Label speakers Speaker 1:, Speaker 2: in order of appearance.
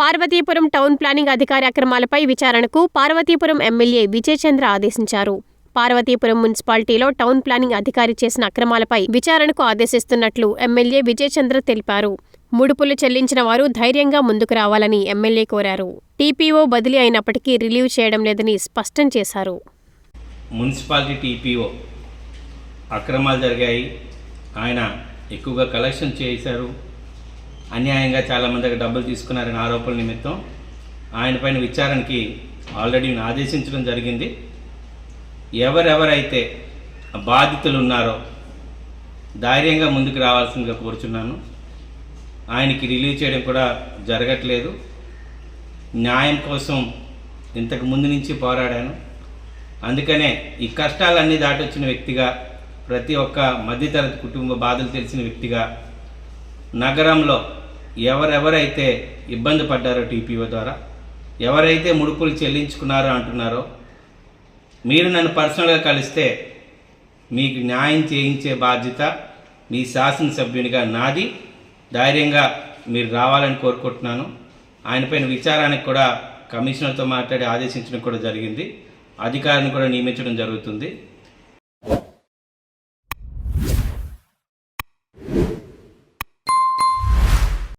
Speaker 1: Parvathipuram town planning అధికారి అక్రమాలపై విచారణకు Parvathipuram MLA Vijayachandra ఆదేశించారు. పార్వతీపురం మున్సిపాలిటీలో టౌన్ ప్లానింగ్ అధికారి చేసిన అక్రమాలపై విచారణకు ఆదేశిస్తున్నట్లు ఎమ్మెల్యే విజయచంద్ర తెలిపారు. ముడుపులు చెల్లించిన వారు ధైర్యంగా ముందుకు రావాలని ఎమ్మెల్యే కోరారు. టీపీఓ బదిలీ అయినప్పటికీ రిలీవ్ చేయడం లేదని స్పష్టం చేశారు.
Speaker 2: మున్సిపాలిటీ టీపీఓ అక్రమాలు జరిగాయి. ఆయన ఎక్కువగా కలెక్షన్ చేశారు. అన్యాయంగా చాలామంది దగ్గర డబ్బులు తీసుకున్నారని ఆరోపణల నిమిత్తం ఆయన పైన విచారణకి ఆల్రెడీ నేను ఆదేశించడం జరిగింది. ఎవరెవరైతే బాధితులు ఉన్నారో ధైర్యంగా ముందుకు రావాల్సిందిగా కోరుచున్నాను. ఆయనకి రిలీవ్ చేయడం కూడా జరగట్లేదు. న్యాయం కోసం ఇంతకు ముందు నుంచి పోరాడాను. అందుకనే ఈ కష్టాలన్నీ దాటొచ్చిన వ్యక్తిగా ప్రతి ఒక్క మధ్యతరగతి కుటుంబ బాధలు తెలిసిన వ్యక్తిగా నగరంలో ఎవరెవరైతే ఇబ్బంది పడ్డారో టీపీఓ ద్వారా ఎవరైతే ముడుపులు చెల్లించుకున్నారో అంటున్నారో మీరు నన్ను పర్సనల్గా కలిస్తే మీకు న్యాయం చేయించే బాధ్యత మీ శాసనసభ్యునిగా నాది. ధైర్యంగా మీరు రావాలని కోరుకుంటున్నాను. ఆయనపైన విచారానికి కూడా కమిషనర్తో మాట్లాడి ఆదేశించడం కూడా జరిగింది. అధికారిని కూడా నియమించడం జరుగుతుంది.